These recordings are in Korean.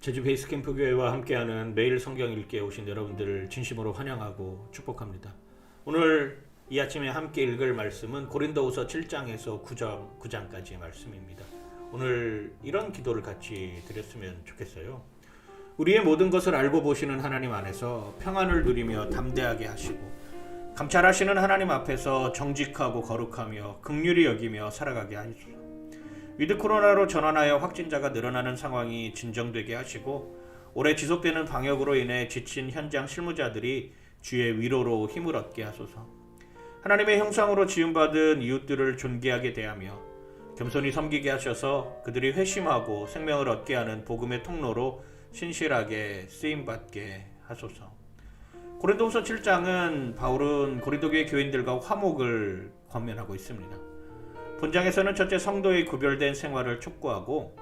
제주 베이스 캠프 교회와 함께하는 매일 성경 읽기에 오신 여러분들을 진심으로 환영하고 축복합니다. 오늘 이 아침에 함께 읽을 말씀은 고린도후서 7장에서 9장 9장까지의 말씀입니다. 오늘 이런 기도를 같이 드렸으면 좋겠어요. 우리의 모든 것을 알고 보시는 하나님 안에서 평안을 누리며 담대하게 하시고 감찰하시는 하나님 앞에서 정직하고 거룩하며 극률이 여기며 살아가게 하시옵소서. 위드 코로나로 전환하여 확진자가 늘어나는 상황이 진정되게 하시고 오래 지속되는 방역으로 인해 지친 현장 실무자들이 주의 위로로 힘을 얻게 하소서. 하나님의 형상으로 지음받은 이웃들을 존귀하게 대하며 겸손히 섬기게 하셔서 그들이 회심하고 생명을 얻게 하는 복음의 통로로 신실하게 쓰임 받게 하소서. 고린도후서 7장은 바울은 고린도교회 교인들과 화목을 권면하고 있습니다. 본장에서는 첫째 성도의 구별된 생활을 촉구하고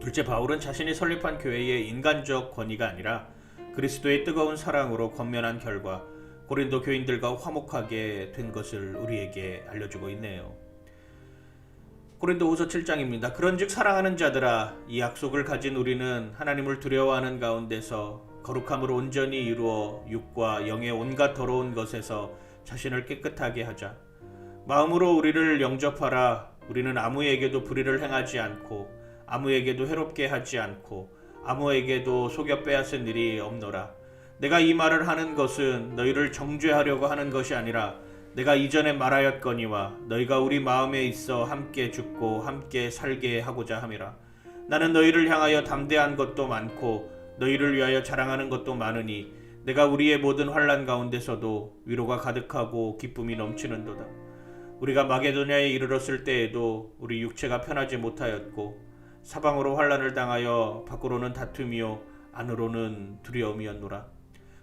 둘째 바울은 자신이 설립한 교회의 인간적 권위가 아니라 그리스도의 뜨거운 사랑으로 권면한 결과 고린도 교인들과 화목하게 된 것을 우리에게 알려주고 있네요. 고린도후서 7장입니다. 그런즉 사랑하는 자들아 이 약속을 가진 우리는 하나님을 두려워하는 가운데서 거룩함으로 온전히 이루어 육과 영의 온갖 더러운 것에서 자신을 깨끗하게 하자. 마음으로 우리를 영접하라. 우리는 아무에게도 불의를 행하지 않고 아무에게도 해롭게 하지 않고 아무에게도 속여 빼앗은 일이 없노라. 내가 이 말을 하는 것은 너희를 정죄하려고 하는 것이 아니라 내가 이전에 말하였거니와 너희가 우리 마음에 있어 함께 죽고 함께 살게 하고자 함이라. 나는 너희를 향하여 담대한 것도 많고 너희를 위하여 자랑하는 것도 많으니 내가 우리의 모든 환란 가운데서도 위로가 가득하고 기쁨이 넘치는도다. 우리가 마게도냐에 이르렀을 때에도 우리 육체가 편하지 못하였고 사방으로 환란을 당하여 밖으로는 다툼이요 안으로는 두려움이었노라.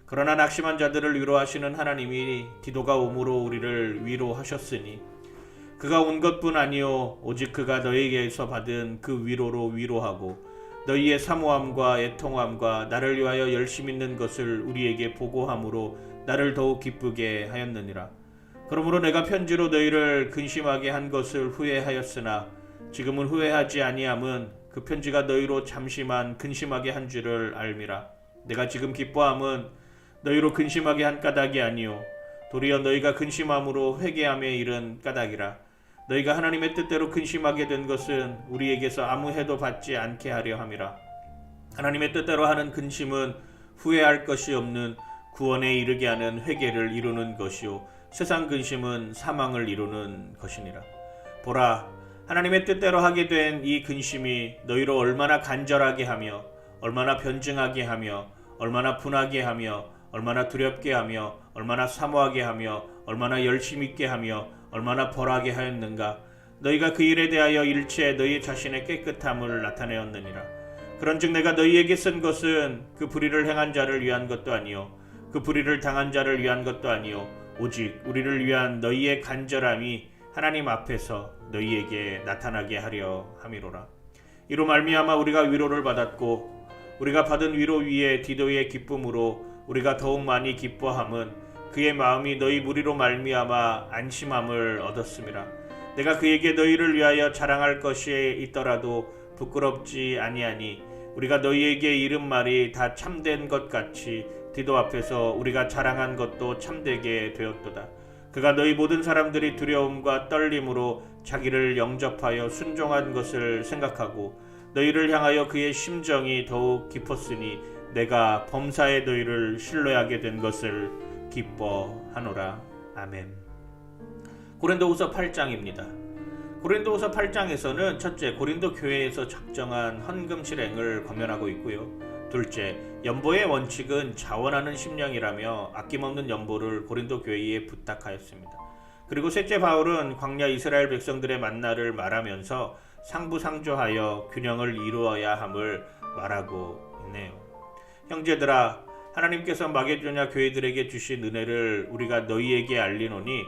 그러나 낙심한 자들을 위로하시는 하나님이 디도가 오므로 우리를 위로하셨으니 그가 온 것뿐 아니요 오직 그가 너희에게서 받은 그 위로로 위로하고 너희의 사모함과 애통함과 나를 위하여 열심 있는 것을 우리에게 보고함으로 나를 더욱 기쁘게 하였느니라. 그러므로 내가 편지로 너희를 근심하게 한 것을 후회하였으나 지금은 후회하지 아니함은 그 편지가 너희로 잠시만 근심하게 한 줄을 알미라. 내가 지금 기뻐함은 너희로 근심하게 한 까닭이 아니요 도리어 너희가 근심함으로 회개함에 이른 까닭이라. 너희가 하나님의 뜻대로 근심하게 된 것은 우리에게서 아무 해도 받지 않게 하려 함이라. 하나님의 뜻대로 하는 근심은 후회할 것이 없는 구원에 이르게 하는 회개를 이루는 것이요 세상 근심은 사망을 이루는 것이니라. 보라, 하나님의 뜻대로 하게 된 이 근심이 너희로 얼마나 간절하게 하며 얼마나 변증하게 하며 얼마나 분하게 하며 얼마나 두렵게 하며 얼마나 사모하게 하며 얼마나 열심 있게 하며 얼마나 벌하게 하였는가 너희가 그 일에 대하여 일체 너희 자신의 깨끗함을 나타내었느니라 그런즉 내가 너희에게 쓴 것은 그 불의를 행한 자를 위한 것도 아니요 그 불의를 당한 자를 위한 것도 아니요 오직 우리를 위한 너희의 간절함이 하나님 앞에서 너희에게 나타나게 하려 함이로라. 이로 말미암아 우리가 위로를 받았고 우리가 받은 위로 위에 디도의 기쁨으로 우리가 더욱 많이 기뻐함은 그의 마음이 너희 무리로 말미암아 안심함을 얻었음이라 내가 그에게 너희를 위하여 자랑할 것이 있더라도 부끄럽지 아니하니 우리가 너희에게 이른 말이 다 참된 것 같이 디도 앞에서 우리가 자랑한 것도 참되게 되었도다 그가 너희 모든 사람들이 두려움과 떨림으로 자기를 영접하여 순종한 것을 생각하고 너희를 향하여 그의 심정이 더욱 깊었으니 내가 범사의 너희를 신뢰하게 된 것을 기뻐하노라. 아멘. 고린도후서 8장입니다. 고린도후서 8장에서는 첫째 고린도 교회에서 작정한 헌금 실행을 권면하고 있고요. 둘째, 연보의 원칙은 자원하는 심령이라며 아낌없는 연보를 고린도 교회에 부탁하였습니다. 그리고 셋째 바울은 광야 이스라엘 백성들의 만나를 말하면서 상부상조하여 균형을 이루어야 함을 말하고 있네요. 형제들아 하나님께서 마게도냐 교회들에게 주신 은혜를 우리가 너희에게 알리노니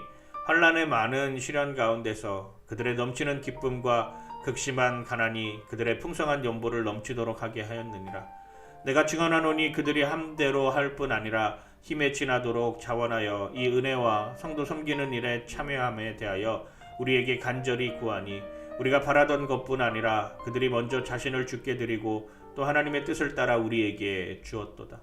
환란의 많은 시련 가운데서 그들의 넘치는 기쁨과 극심한 가난이 그들의 풍성한 연보를 넘치도록 하게 하였느니라 내가 증언하노니 그들이 함대로 할 뿐 아니라 힘에 지나도록 자원하여 이 은혜와 성도 섬기는 일에 참여함에 대하여 우리에게 간절히 구하니 우리가 바라던 것뿐 아니라 그들이 먼저 자신을 죽게 드리고 또 하나님의 뜻을 따라 우리에게 주었도다.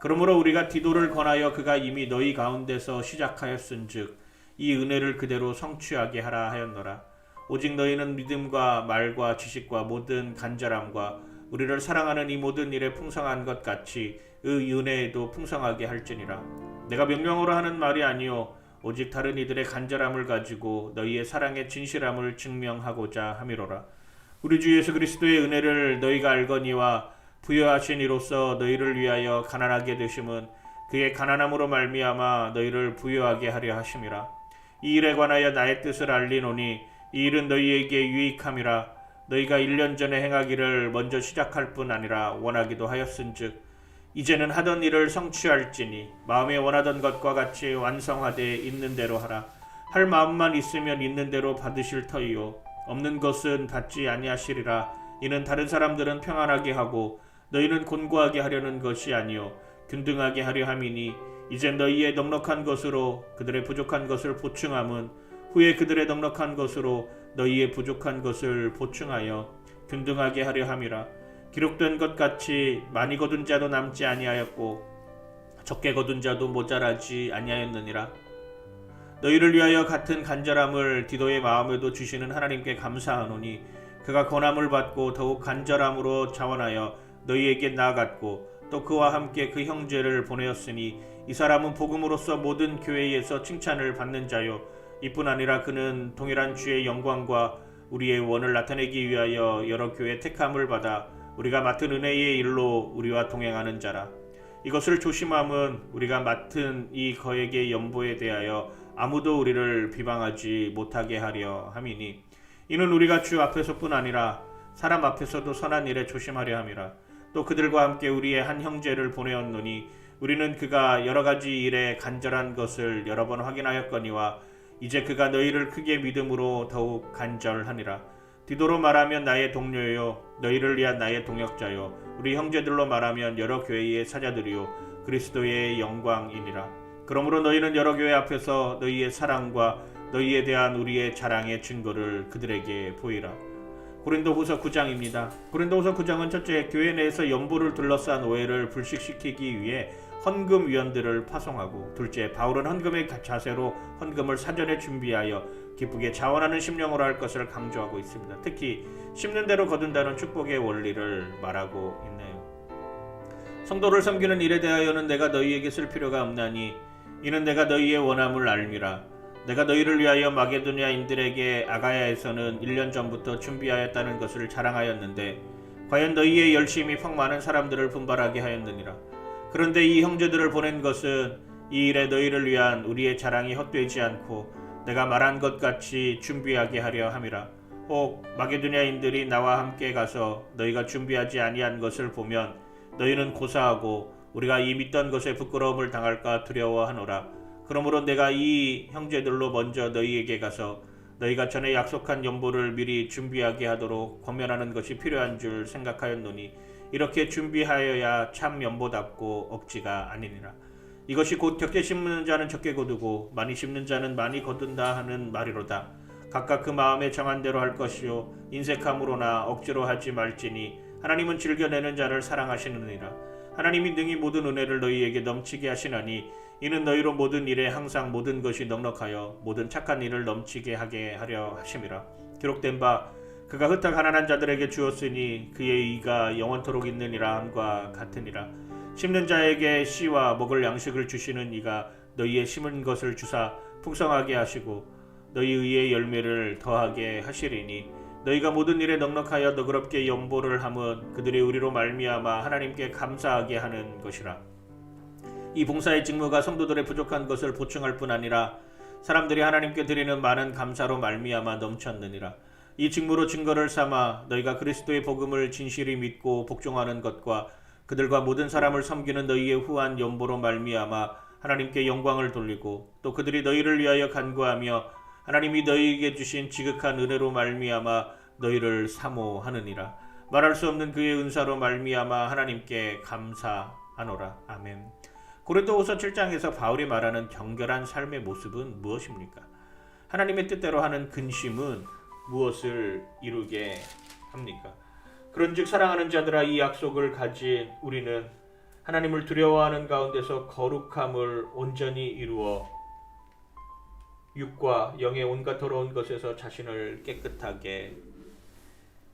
그러므로 우리가 디도를 권하여 그가 이미 너희 가운데서 시작하였은즉 이 은혜를 그대로 성취하게 하라 하였노라. 오직 너희는 믿음과 말과 지식과 모든 간절함과 우리를 사랑하는 이 모든 일에 풍성한 것 같이 의 은혜에도 풍성하게 할지니라. 내가 명령으로 하는 말이 아니요 오직 다른 이들의 간절함을 가지고 너희의 사랑의 진실함을 증명하고자 함이로라. 우리 주 예수 그리스도의 은혜를 너희가 알거니와 부여하신 이로써 너희를 위하여 가난하게 되심은 그의 가난함으로 말미암아 너희를 부여하게 하려 하심이라. 이 일에 관하여 나의 뜻을 알리노니 이 일은 너희에게 유익함이라. 너희가 1년 전에 행하기를 먼저 시작할 뿐 아니라 원하기도 하였은즉 이제는 하던 일을 성취할지니 마음에 원하던 것과 같이 완성하되 있는 대로 하라. 할 마음만 있으면 있는 대로 받으실 터이요 없는 것은 받지 아니하시리라. 이는 다른 사람들은 평안하게 하고 너희는 곤고하게 하려는 것이 아니요 균등하게 하려 함이니 이제 너희의 넉넉한 것으로 그들의 부족한 것을 보충함은 후에 그들의 넉넉한 것으로 너희의 부족한 것을 보충하여 균등하게 하려 함이라. 기록된 것 같이 많이 거둔 자도 남지 아니하였고 적게 거둔 자도 모자라지 아니하였느니라. 너희를 위하여 같은 간절함을 디도의 마음에도 주시는 하나님께 감사하노니 그가 권함을 받고 더욱 간절함으로 자원하여 너희에게 나아갔고 또 그와 함께 그 형제를 보내었으니 이 사람은 복음으로서 모든 교회에서 칭찬을 받는 자요 이뿐 아니라 그는 동일한 주의 영광과 우리의 원을 나타내기 위하여 여러 교회 택함을 받아 우리가 맡은 은혜의 일로 우리와 동행하는 자라. 이것을 조심함은 우리가 맡은 이 거액의 연보에 대하여 아무도 우리를 비방하지 못하게 하려 함이니 이는 우리가 주 앞에서뿐 아니라 사람 앞에서도 선한 일에 조심하려 함이라. 또 그들과 함께 우리의 한 형제를 보내었노니 우리는 그가 여러 가지 일에 간절한 것을 여러 번 확인하였거니와 이제 그가 너희를 크게 믿음으로 더욱 간절하니라. 디도로 말하면 나의 동료요 너희를 위한 나의 동역자요 우리 형제들로 말하면 여러 교회의 사자들이요 그리스도의 영광이니라. 그러므로 너희는 여러 교회 앞에서 너희의 사랑과 너희에 대한 우리의 자랑의 증거를 그들에게 보이라. 고린도후서 9장입니다. 고린도후서 9장은 첫째 교회 내에서 연보를 둘러싼 오해를 불식시키기 위해 헌금 위원들을 파송하고 둘째 바울은 헌금의 자세로 헌금을 사전에 준비하여 기쁘게 자원하는 심령으로 할 것을 강조하고 있습니다. 특히 심는 대로 거둔다는 축복의 원리를 말하고 있네요. 성도를 섬기는 일에 대하여는 내가 너희에게 쓸 필요가 없나니 이는 내가 너희의 원함을 알미라. 내가 너희를 위하여 마게도니아인들에게 아가야에서는 1년 전부터 준비하였다는 것을 자랑하였는데 과연 너희의 열심이 펑 많은 사람들을 분발하게 하였느니라. 그런데 이 형제들을 보낸 것은 이 일에 너희를 위한 우리의 자랑이 헛되지 않고 내가 말한 것 같이 준비하게 하려 함이라. 혹 마게도니아인들이 나와 함께 가서 너희가 준비하지 아니한 것을 보면 너희는 고사하고 우리가 이 믿던 것에 부끄러움을 당할까 두려워하노라. 그러므로 내가 이 형제들로 먼저 너희에게 가서 너희가 전에 약속한 연보를 미리 준비하게 하도록 권면하는 것이 필요한 줄 생각하였노니 이렇게 준비하여야 참 연보답고 억지가 아니니라. 이것이 곧 적게 심는 자는 적게 거두고 많이 심는 자는 많이 거둔다 하는 말이로다. 각각 그 마음에 정한 대로 할 것이요 인색함으로나 억지로 하지 말지니 하나님은 즐겨내는 자를 사랑하시느니라. 하나님이 능히 모든 은혜를 너희에게 넘치게 하시나니 이는 너희로 모든 일에 항상 모든 것이 넉넉하여 모든 착한 일을 넘치게 하게 하려 하심이라. 기록된 바 그가 흩어 가난한 자들에게 주었으니 그의 의가 영원토록 있느니라 함과 같으니라. 심는 자에게 씨와 먹을 양식을 주시는 이가 너희의 심은 것을 주사 풍성하게 하시고 너희 의의 열매를 더하게 하시리니 너희가 모든 일에 넉넉하여 너그럽게 연보를 함은 그들이 우리로 말미암아 하나님께 감사하게 하는 것이라. 이 봉사의 직무가 성도들의 부족한 것을 보충할 뿐 아니라 사람들이 하나님께 드리는 많은 감사로 말미암아 넘쳤느니라. 이 직무로 증거를 삼아 너희가 그리스도의 복음을 진실히 믿고 복종하는 것과 그들과 모든 사람을 섬기는 너희의 후한 연보로 말미암아 하나님께 영광을 돌리고 또 그들이 너희를 위하여 간구하며 하나님이 너희에게 주신 지극한 은혜로 말미암아 너희를 사모하느니라. 말할 수 없는 그의 은사로 말미암아 하나님께 감사하노라. 아멘. 고린도후서 7장에서 바울이 말하는 정결한 삶의 모습은 무엇입니까? 하나님의 뜻대로 하는 근심은 무엇을 이루게 합니까? 그런즉 사랑하는 자들아 이 약속을 가진 우리는 하나님을 두려워하는 가운데서 거룩함을 온전히 이루어 육과 영의 온갖 더러운 것에서 자신을 깨끗하게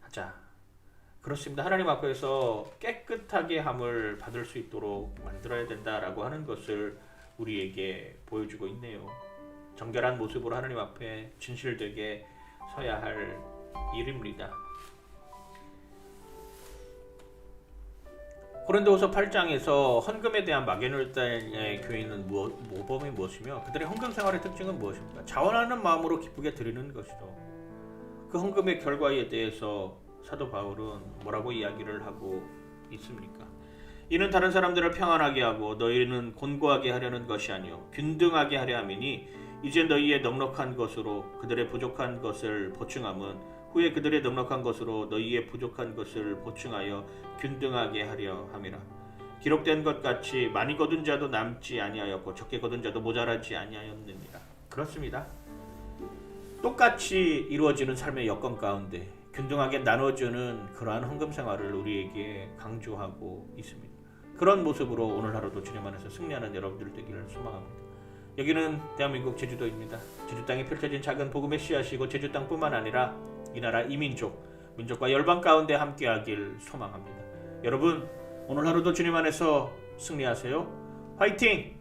하자. 그렇습니다. 하나님 앞에서 깨끗하게 함을 받을 수 있도록 만들어야 된다라고 하는 것을 우리에게 보여주고 있네요. 정결한 모습으로 하나님 앞에 진실되게 서야 할 일입니다. 고린도후서 8장에서 헌금에 대한 마게놀단의 교인은 무엇, 모범이 무엇이며 그들의 헌금 생활의 특징은 무엇입니까? 자원하는 마음으로 기쁘게 드리는 것이죠. 그 헌금의 결과에 대해서 사도 바울은 뭐라고 이야기를 하고 있습니까? 이는 다른 사람들을 평안하게 하고 너희는 곤고하게 하려는 것이 아니요 균등하게 하려 함이니 이제 너희의 넉넉한 것으로 그들의 부족한 것을 보충함은 후에 그들의 넉넉한 것으로 너희의 부족한 것을 보충하여 균등하게 하려 함이라. 기록된 것 같이 많이 거둔 자도 남지 아니하였고 적게 거둔 자도 모자라지 아니하였느니라. 그렇습니다. 똑같이 이루어지는 삶의 여건 가운데 균등하게 나눠주는 그러한 헌금 생활을 우리에게 강조하고 있습니다. 그런 모습으로 오늘 하루도 주님 안에서 승리하는 여러분들 되기를 소망합니다. 여기는 대한민국 제주도입니다. 제주 땅에 펼쳐진 작은 복음의 씨앗이고 제주 땅뿐만 아니라 이 나라 이민족, 민족과 열방 가운데 함께하길 소망합니다. 여러분 오늘 하루도 주님 안에서 승리하세요. 화이팅!